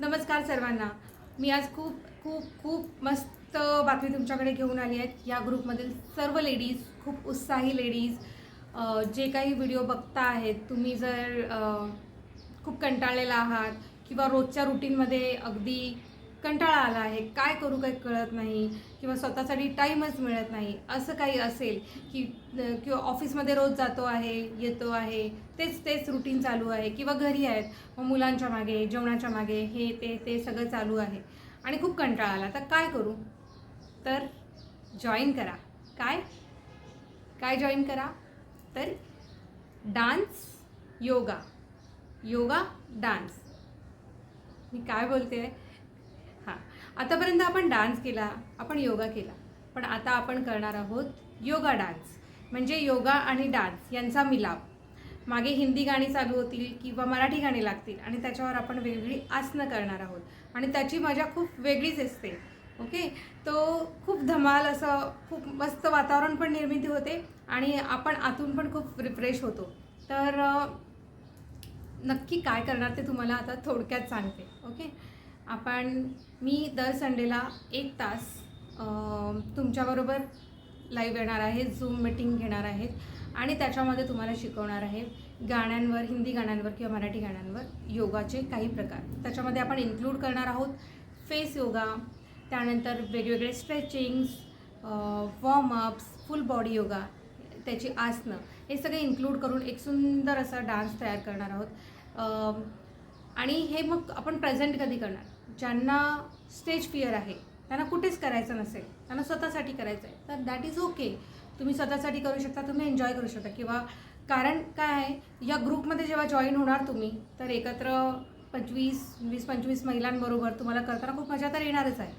नमस्कार सर्वांना. मी आज खूप खूप खूप मस्त बातमी तुमच्याकडे घेऊन आली आहे. या ग्रुपमधील सर्व लेडीज खूप उत्साही लेडीज जे काही व्हिडिओ बघता आहेत तुम्ही जर खूप कंटाळलेला आहात किंवा रोजच्या रुटीनमध्ये अगदी कंटाळा आला आहे. काय करू काही कळत नाही किंवा स्वतःसाठी टाईमच मिळत नाही. असं काही असेल की किंवा ऑफिसमध्ये रोज जातो आहे येतो आहे तेच तेच रुटीन चालू आहे. किंवा घरी आहेत मग मुलांच्या मागे जेवणाच्या मागे हे ते ते सगळं चालू आहे. आणि खूप कंटाळा आला. तर काय करू? तर जॉईन करा. काय? काय जॉईन करा? तर डान्स योगा योगा डान्स मी काय बोलते आहे आतापर्यंत आपण डान्स केला आपण योगा केला पण आता आपण करणार आहोत योगा डान्स. म्हणजे योगा आणि डान्स यांचा मिलाप. मागे हिंदी गाणी चालू होतील किंवा मराठी गाणी लागतील आणि त्याच्यावर आपण वेगवेगळी आसनं करणार आहोत. आणि त्याची मजा खूप वेगळीच असते. ओके? तो खूप धमाल असं खूप मस्त वातावरण पण निर्मिती होते आणि आपण आतून पण खूप रिफ्रेश होतो. तर नक्की काय करणार ते तुम्हाला आता थोडक्यात सांगते. ओके? आपण मी दर संडेला एक तास तुमच्याबरोबर लाईव्ह येणार आहे झूम मिटिंग घेणार आहेत आणि त्याच्यामध्ये तुम्हाला शिकवणार आहे गाण्यांवर हिंदी गाण्यांवर किंवा मराठी गाण्यांवर योगाचे काही प्रकार. त्याच्यामध्ये आपण इन्क्लूड करणार आहोत फेस योगा त्यानंतर वेगवेगळे stretchings warm ups full body yoga त्याची आसनं हे सगळे इन्क्लूड करून एक सुंदर असा डान्स तयार करणार आहोत. आणि हे मग आपण प्रेझेंट कधी करणार? ज्यांना स्टेज फिअर आहे त्यांना कुठेच करायचं नसेल त्यांना स्वतःसाठी करायचं आहे तर दॅट इज ओके तुम्ही स्वतःसाठी करू शकता तुम्ही एन्जॉय करू शकता. किंवा कारण काय आहे या ग्रुपमध्ये जेव्हा जॉईन होणार तुम्ही तर एकत्र पंचवीस वीस पंचवीस महिलांबरोबर तुम्हाला करताना खूप मजा तर येणारच आहे.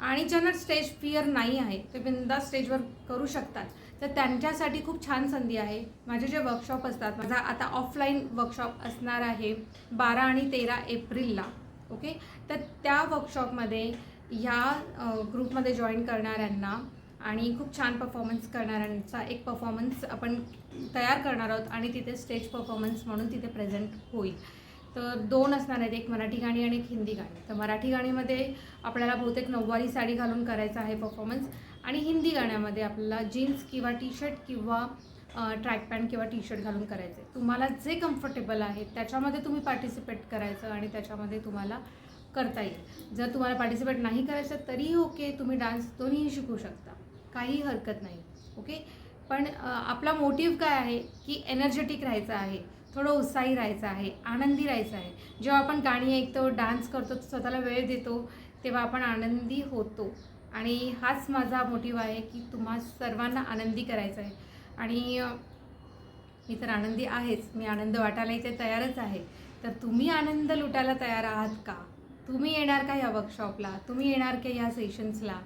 आणि ज्यांना स्टेज फिअर नाही आहे ते बिंदा स्टेजवर करू शकतात. तर त्यांच्यासाठी खूप छान संधी आहे. माझे जे वर्कशॉप असतात माझा आता ऑफलाईन वर्कशॉप असणार आहे बारा आणि तेरा एप्रिलला ओके तर त्या वर्कशॉपमध्ये ह्या ग्रुपमध्ये जॉईन करणाऱ्यांना आणि खूप छान परफॉर्मन्स करणाऱ्यांचा एक परफॉर्मन्स आपण तयार करणार आहोत आणि तिथे स्टेज परफॉर्मन्स म्हणून तिथे प्रेझेंट होईल. तर दोन असणार आहेत एक मराठी गाणी आणि एक हिंदी गाणी. तर मराठी गाणीमध्ये आपल्याला बहुतेक नऊवारी साडी घालून करायचा आहे परफॉर्मन्स आणि हिंदी गाण्यामध्ये आपल्याला जीन्स किंवा टी शर्ट किंवा ट्रॅक पॅन्ट किंवा टी शर्ट घालून करायचं आहे तुम्हाला जे कम्फर्टेबल आहे त्याच्यामध्ये तुम्ही पार्टिसिपेट करायचं आणि त्याच्यामध्ये तुम्हाला करता येईल. जर तुम्हाला पार्टिसिपेट नाही करायचं तरीही ओके तुम्ही डान्स दोन्हीही शिकू शकता. काही हरकत नाही ओके पण आपला मोटिव्ह काय आहे? की एनर्जेटिक राहायचं आहे थोडं उत्साही राहायचं आहे आनंदी राहायचं आहे. जेव्हा आपण गाणी ऐकतो डान्स करतो स्वतःला वेळ देतो तेव्हा आपण आनंदी होतो. आणि हाच माझा मोटिव्ह आहे की तुम्हा सर्वांना आनंदी करायचं आहे. आणि मी तर आनंदी आहेच. मी आनंद वाटायला इथे तयारच आहे. तर तुम्ही आनंद लुटायला तयार आहात का? तुम्ही येणार का या वर्कशॉपला तुम्ही येणार का या सेशन्सला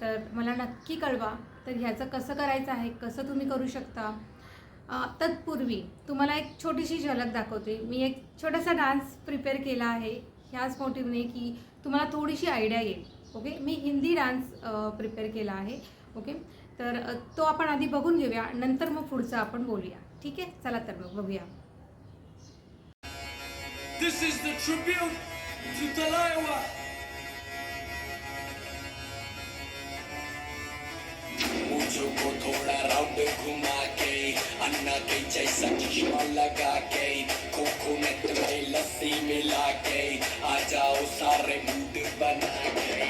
तर मला नक्की कळवा. तर ह्याचं कसं करायचं आहे? कसं तुम्ही करू शकता? तत्पूर्वी तुम्हाला एक छोटीशी झलक दाखवते. मी एक छोटासा डान्स प्रिपेअर केला आहे. ह्याच मोटिव्हने की तुम्हाला थोडीशी आयडिया येईल. ओके? मी हिंदी डान्स प्रिपेअर केला आहे. ओके? तर तो आपण आधी बघून घेऊया. नंतर मग पुढचं आपण बोलूया. ठीक आहे? चला तर मग बघूया. This is the tribute to Talaiwa. मुझको थोड़ा राउंड घुमा के अन्ना के जैसा चश्मा लगा के कोकोनट में लस्सी मिला के आ जाओ सारे मूड बना के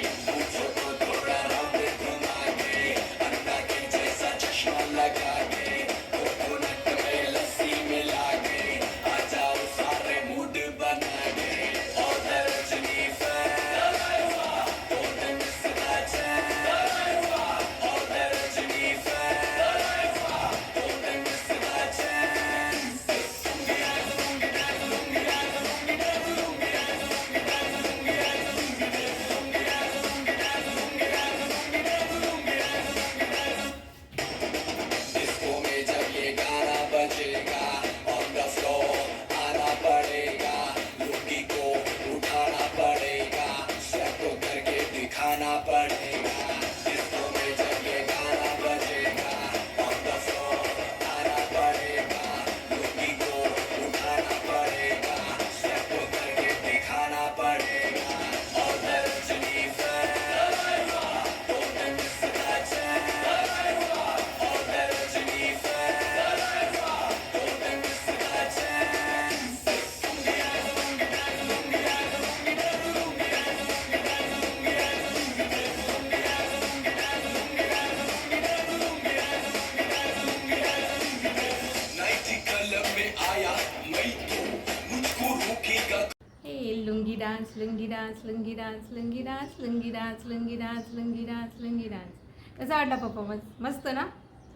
lungi dance lungi dance lungi dance lungi dance lungi dance lungi dance lungi dance कसा वाटला पप्पा मस्त मस्त ना?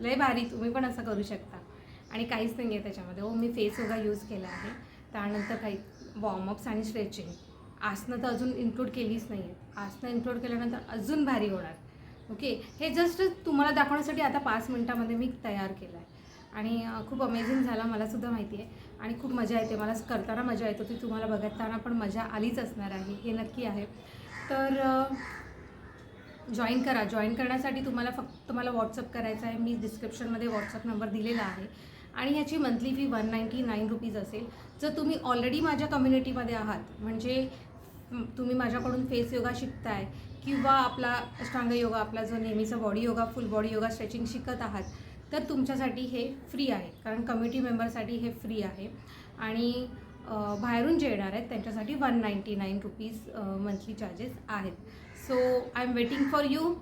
लय भारी. तुम्ही पण असं करू शकता. आणि काहीच नाही आहे त्याच्यामध्ये. हो मी फेस योगा यूज केला आहे. त्यानंतर काही वॉर्मअप्स आणि स्ट्रेचिंग आसनं तर अजून इन्क्लूड केलीच नाही आहेत आसनं इन्क्लूड केल्यानंतर अजून भारी होणार. ओके हे जस्ट तुम्हाला दाखवण्यासाठी आता पाच मिनटामध्ये मी तयार केलं आहे आणि खूप अमेझिंग झाला मलासुद्धा माहिती आहे. आणि खूप मजा येते. मला करताना मजा येते. ती तुम्हाला बघताना पण मजा आलीच असणार आहे. हे नक्की आहे. तर जॉईन करा. जॉईन करण्यासाठी तुम्हाला फक्त मला व्हॉट्सअप करायचं आहे. मी डिस्क्रिप्शनमध्ये व्हॉट्सअप नंबर दिलेला आहे. आणि ह्याची monthly fee one ninety nine rupees असेल. जर तुम्ही ऑलरेडी माझ्या कम्युनिटीमध्ये आहात म्हणजे तुम्ही माझ्याकडून फेस योगा शिकताय किंवा आपला अष्टांग योगा आपला जो नेहमीचा body yoga full body yoga stretching शिकत आहात तर तुमच्यासाठी हे फ्री आहे. कारण कमिटी मेंबरसाठी हे फ्री आहे. आणि बाहेरून जे येणार आहेत त्यांच्यासाठी one ninety nine rupees monthly charges आहेत. So I am waiting for you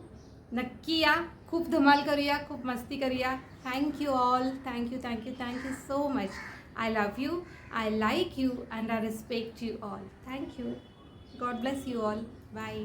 नक्की या. खूप धमाल करूया. खूप मस्ती करूया. Thank you all thank you thank you thank you so much I love you I like you and I respect you all thank you God bless you all bye